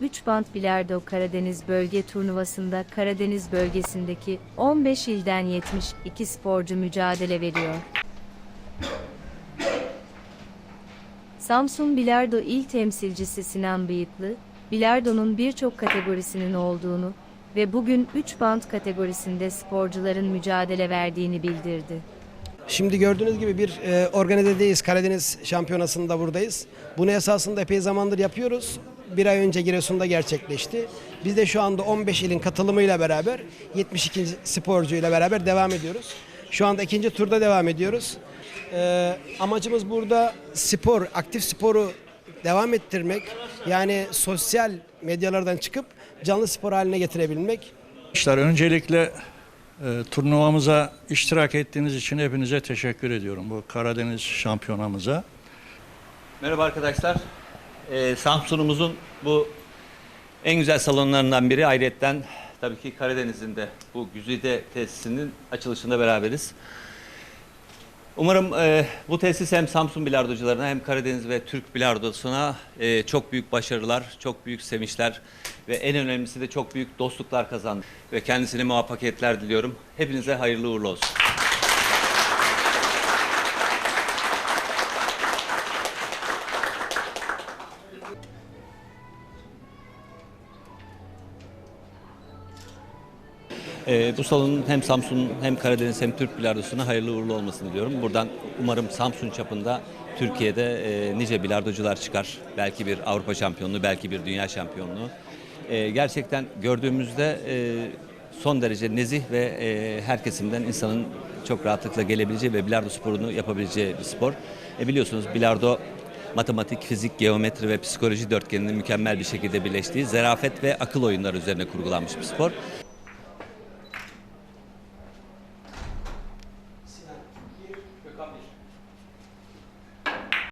3 band bilardo Karadeniz bölge turnuvasında Karadeniz bölgesindeki 15 ilden 72 sporcu mücadele veriyor. Samsun Bilardo İl Temsilcisi Sinan Bıyıklı, bilardonun birçok kategorisinin olduğunu ve bugün 3 band kategorisinde sporcuların mücadele verdiğini bildirdi. Şimdi gördüğünüz gibi bir e, organizedeyiz. Karadeniz Şampiyonası'nda buradayız. Bunu esasında epey zamandır yapıyoruz. Bir ay önce Giresun'da gerçekleşti. Biz de şu anda 15 ilin katılımıyla beraber 72 sporcuyla beraber devam ediyoruz. Şu anda ikinci turda devam ediyoruz. E, amacımız burada spor, aktif sporu devam ettirmek. Yani sosyal medyalardan çıkıp canlı spor haline getirebilmek. Öncelikle e, turnuvamıza iştirak ettiğiniz için hepinize teşekkür ediyorum. Bu Karadeniz şampiyonamıza. Merhaba arkadaşlar. Ee, Samsun'umuzun bu en güzel salonlarından biri ayrıyetten tabii ki Karadeniz'in de bu güzide tesisinin açılışında beraberiz. Umarım e, bu tesis hem Samsun bilardocularına hem Karadeniz ve Türk bilardosuna e, çok büyük başarılar, çok büyük sevinçler ve en önemlisi de çok büyük dostluklar kazandı. Ve kendisine muvaffakiyetler diliyorum. Hepinize hayırlı uğurlu olsun. Ee, bu salonun hem Samsun hem Karadeniz hem Türk bilardosuna hayırlı uğurlu olmasını diliyorum. Buradan umarım Samsun çapında Türkiye'de e, nice bilardocular çıkar. Belki bir Avrupa şampiyonluğu, belki bir dünya şampiyonluğu. E, gerçekten gördüğümüzde e, son derece nezih ve e, her kesimden insanın çok rahatlıkla gelebileceği ve bilardo sporunu yapabileceği bir spor. E, biliyorsunuz bilardo matematik, fizik, geometri ve psikoloji dörtgeninin mükemmel bir şekilde birleştiği zarafet ve akıl oyunları üzerine kurgulanmış bir spor.